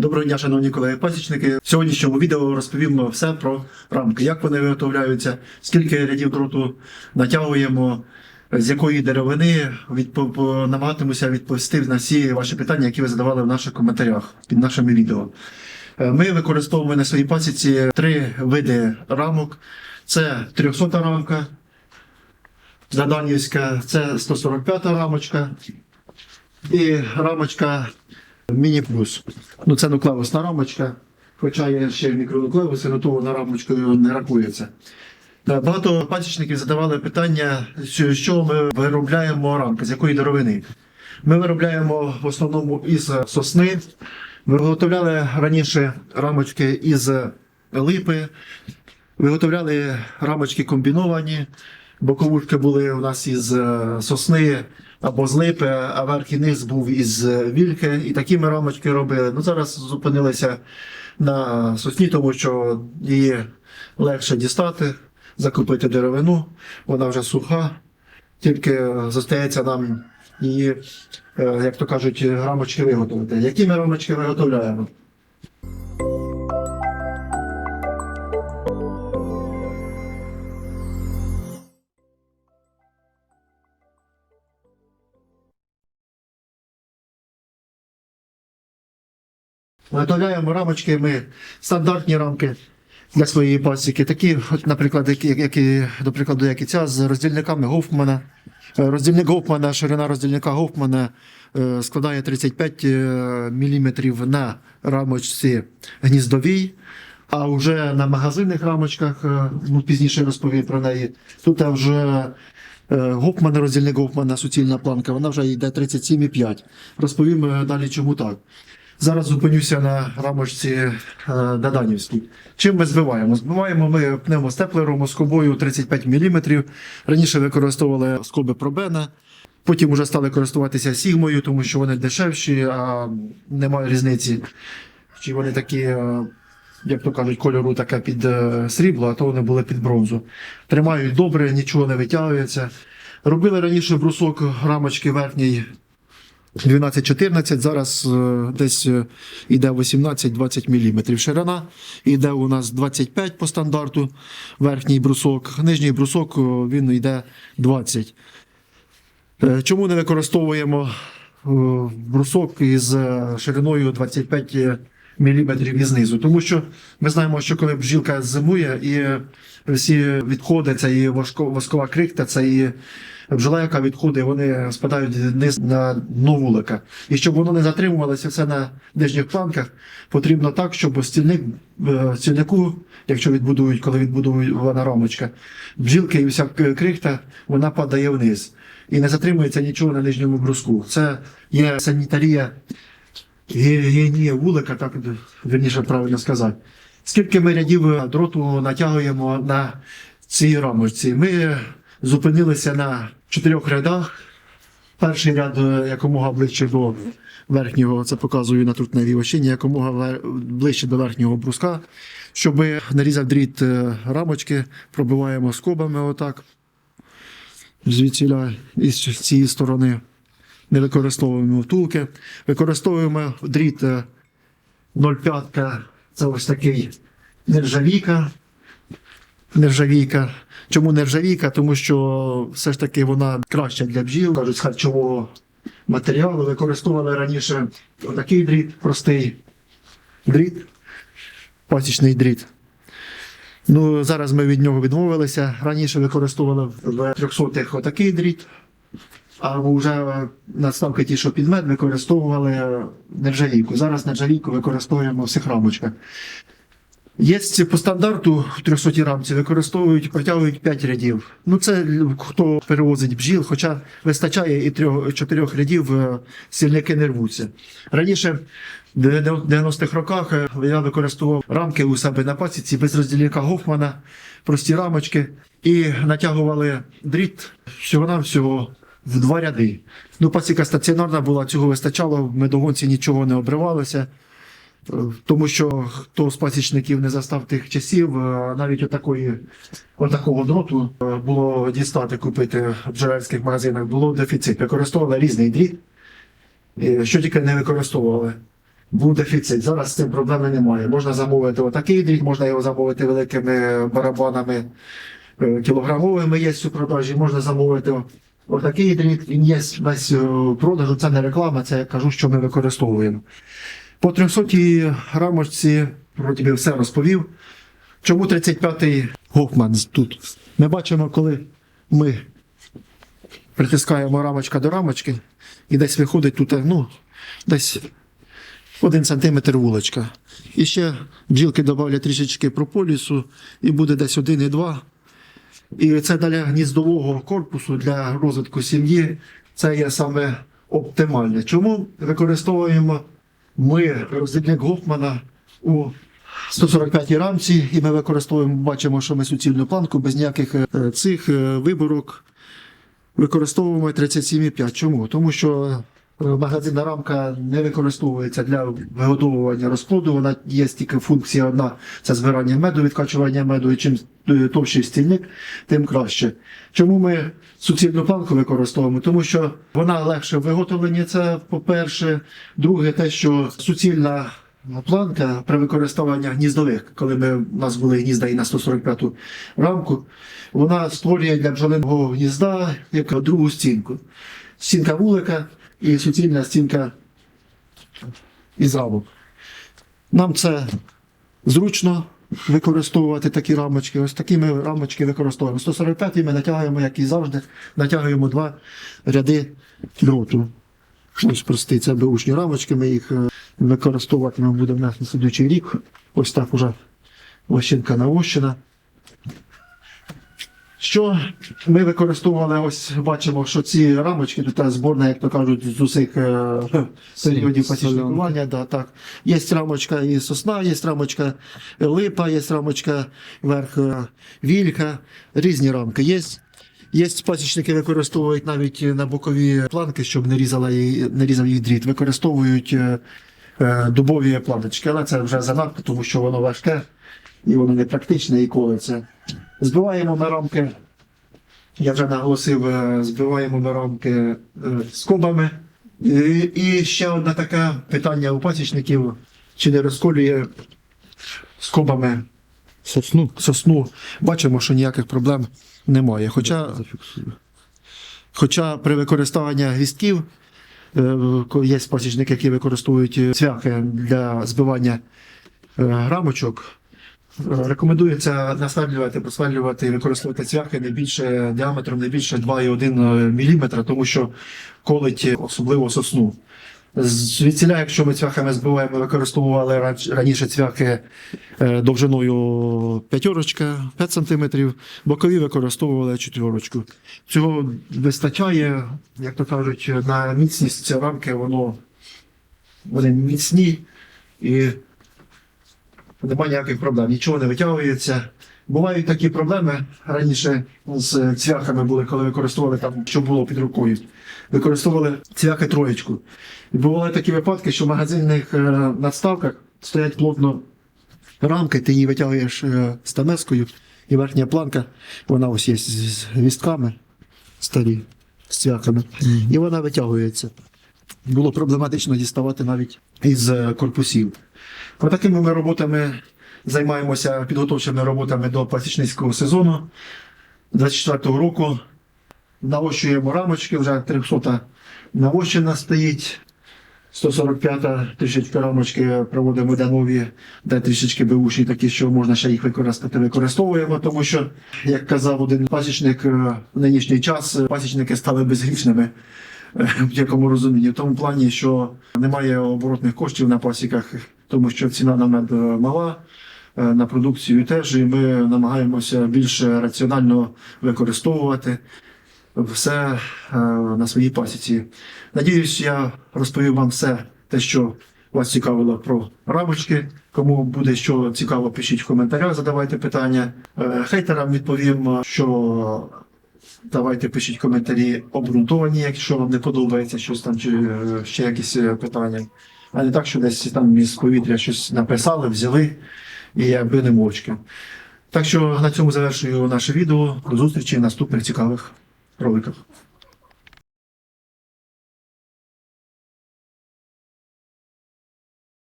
Доброго дня, шановні колеги пасічники. В сьогоднішньому відео розповім все про рамки, як вони виготовляються, скільки рядів дроту натягуємо, з якої деревини. Відпо- намагатимуся відповісти на всі ваші питання, які ви задавали в наших коментарях під нашими відео. Е, Ми використовуємо на своїй пасіці три види рамок: це 300 рамка, Заданівська, це 145 рамочка і рамочка Міні Плюс. Ну, це нуклеусна рамочка, хоча є ще мікронуклеуси, але то вона рамочкою не рахується. Багато пасічників задавали питання, що- що ми виробляємо рамки, з якої деревини. Ми виробляємо в основному із сосни. Виготовляли раніше рамочки із липи, виготовляли рамочки комбіновані. Боковушки були у нас із сосни або з липи, а верх низ був із е, вільки. І такі ми рамочки робили. Ну зараз зупинилися на сосні, тому що її легше дістати, закупити деревину, вона вже суха. Тільки зостається нам її, е, як то кажуть, рамочки виготовити. Які ми рамочки виготовляємо? Виготовляємо рамочки ми стандартні рамки для своєї пасіки. Такі, наприклад, які, які, до прикладу, як і ця з роздільниками Гофмана. Е, Роздільник Гофмана, ширина роздільника Гофмана е, складає 35 мм на рамочці гніздовій. А вже на магазинних рамочках, е, ну пізніше розповім про неї. Тут вже е, Гофман, роздільник Гофмана, суцільна планка, вона вже йде 37,5. Розповім е, далі, чому так. Зараз зупинюся на рамочці е, Даданівській. Чим ми збиваємо? Збиваємо ми пневмостеплером скобою 35 мм. Раніше використовували скоби Пробена, потім вже стали користуватися Сігмою, тому що вони дешевші, а немає різниці. Чи вони такі, е, як то кажуть, кольору таке під е, срібло, а то вони були під бронзу. Тримають добре, нічого не витягується. Робили раніше брусок рамочки верхній 12-14, зараз е, десь е, іде 18-20 мм. Ширина іде у нас 25 по стандарту, верхній брусок, нижній брусок е, він йде 20. Е, Чому не використовуємо брусок із шириною 25 мм і знизу? Тому що ми знаємо, що коли бджілка зимує і всі відходи, це і воскова крихта, це і бджола, яка відходить, вони спадають вниз на дно вулика. І щоб воно не затримувалося все на нижніх планках, потрібно так, щоб стільник, е, стільнику, якщо відбудують, коли відбудована рамочка, бджілки і вся крихта, вона падає вниз. І не затримується нічого на нижньому бруску. Це є санітарія гігієнія вулика, так верніше правильно сказати. Скільки ми рядів дроту натягуємо на цій рамочці? Ми зупинилися на чотирьох рядах. Перший ряд е, якомога ближче до верхнього, це показую на трутневій ощині, якомога ближче до верхнього бруска. Щоб нарізав дріт е, рамочки, пробиваємо скобами отак. Звідсіля і з цієї сторони. Не використовуємо втулки. Використовуємо дріт е, 0,5. Це ось такий нержавійка. Нержавійка. Чому нержавійка? Тому що все ж таки вона краща для бджіл, кажуть, з харчового матеріалу. Використовували раніше отакий дріт, простий дріт, пасічний дріт. Ну, зараз ми від нього відмовилися. Раніше використовували в 300-х отакий дріт, а вже надставки ті, що під мед, використовували нержавійку. Зараз нержавійку використовуємо в всіх рамочках. Є по стандарту в 300 рамці використовують, протягують 5 рядів. Ну це хто перевозить бджіл, хоча вистачає і 3-4 рядів е, сільники не рвуться. Раніше в 90-х роках е, я використовував рамки у себе на пасіці без роздільника Гофмана, прості рамочки, і натягували дріт всього-навсього в два ряди. Ну, пасіка стаціонарна була, цього вистачало, в медогонці нічого не обривалося. Е, Тому що хто з пасічників не застав тих часів, е, навіть отакої, отакого дроту е, було дістати, купити в джерельських магазинах, було дефіцит. Використовували різний дріт, що тільки не використовували. був дефіцит. Зараз з цим проблеми немає. Можна замовити отакий дріт, можна його замовити великими барабанами кілограмовими є у продажі, можна замовити отакий дріт, він є весь е, продажу, це не реклама, це я кажу, що ми використовуємо. По 300 рамочці, вроді би, все розповів. Чому 35-й Гофман тут? Ми бачимо, коли ми притискаємо рамочка до рамочки, і десь виходить тут, ну, десь один сантиметр вулочка. І ще бджілки додавлять трішечки прополісу, і буде десь 1,2. І це для гніздового корпусу, для розвитку сім'ї, це є саме оптимальне. Чому використовуємо ми роздільник Гофмана у 145-й рамці, і ми використовуємо, бачимо, що ми суцільну планку без ніяких е, цих е, виборок використовуємо 37,5. Чому? Тому що магазинна рамка не використовується для виготовлення розплоду. Вона є тільки функція одна це збирання меду, відкачування меду. І чим е, товщий стільник, тим краще. Чому ми суцільну планку використовуємо? Тому що вона легше в виготовленні. Це по-перше. Друге, те, що суцільна планка при використанні гніздових, коли ми, у нас були гнізда і на 145-ту рамку, вона створює для бджолиного гнізда як другу стінку. Стінка вулика і суцільна стінка із рамок. Нам це зручно використовувати такі рамочки. Ось такі ми рамочки використовуємо. 145 ми натягуємо, як і завжди, натягуємо два ряди дроту. Ось прості, це беушні рамочки, ми їх е, використовувати ми будемо на слідуючий рік. Ось так уже лощинка навощена. Що ми використовували, ось бачимо, що ці рамочки, тут зборна, як то кажуть, з усіх е, періодів пасічникування. Да, так. Є рамочка і сосна, є рамочка липа, є рамочка верх е, вілька, різні рамки є. Є пасічники використовують навіть на бокові планки, щоб не, різала, її- не різав їх дріт. Використовують е, е, дубові планочки, але це вже занадто, тому що воно важке і воно не практичне і колиться. Збиваємо на рамки, я вже наголосив, е, збиваємо на рамки е, скобами. І, ще одне таке питання у пасічників, чи не розколює скобами Сосну. сосну. Бачимо, що ніяких проблем немає. Хоча, хоча при використанні гвістків е, є пасічники, які використовують цвяхи для збивання рамочок. Е, Рекомендується насверлювати, просверлювати і використовувати цвяхи не більше діаметром не більше 2,1 мм, тому що колить е, особливо сосну. Звідсіля, якщо ми цвяхами збиваємо, використовували раніше цвяхи е, довжиною п'ятерочка, 5 см, бокові використовували четверочку. Цього вистачає, як то кажуть, на міцність ці рамки, воно вони міцні і немає ніяких проблем, нічого не витягується. Бувають такі проблеми раніше з цвяхами були, коли використовували там, що було під рукою. Використовували цвяхи троєчку. І бували такі випадки, що в магазинних е, надставках стоять плотно рамки, ти її витягуєш е, стамескою, і верхня планка, вона ось є з гвістками старі, з цвяхами, і вона витягується. Було проблематично діставати навіть із е, корпусів. Отакими ми роботами займаємося підготовчими роботами до пасічницького сезону 24-го року. Навощуємо рамочки, вже 300 навощена стоїть. 145-та трішечки рамочки проводимо де нові, де трішечки беушні такі, що можна ще їх використати, використовуємо, тому що, як казав один пасічник, е, в нинішній час е, пасічники стали безгрішними в якому розумінні. В тому плані, що немає оборотних коштів на пасіках, тому що ціна на мед е, мала. е, На продукцію теж, і ми намагаємося більш раціонально використовувати все е, на своїй пасіці. Надіюсь, я розповів вам все те, що вас цікавило про рамочки. Кому буде що цікаво, пишіть в коментарях, задавайте питання. Е, Хейтерам відповім, що давайте пишіть коментарі обґрунтовані, якщо вам не подобається щось там, чи е, ще якісь е, питання. А не так, що десь там із повітря щось написали, взяли і якби не мовчки. Так що на цьому завершую наше відео. До зустрічі в наступних цікавих роликах.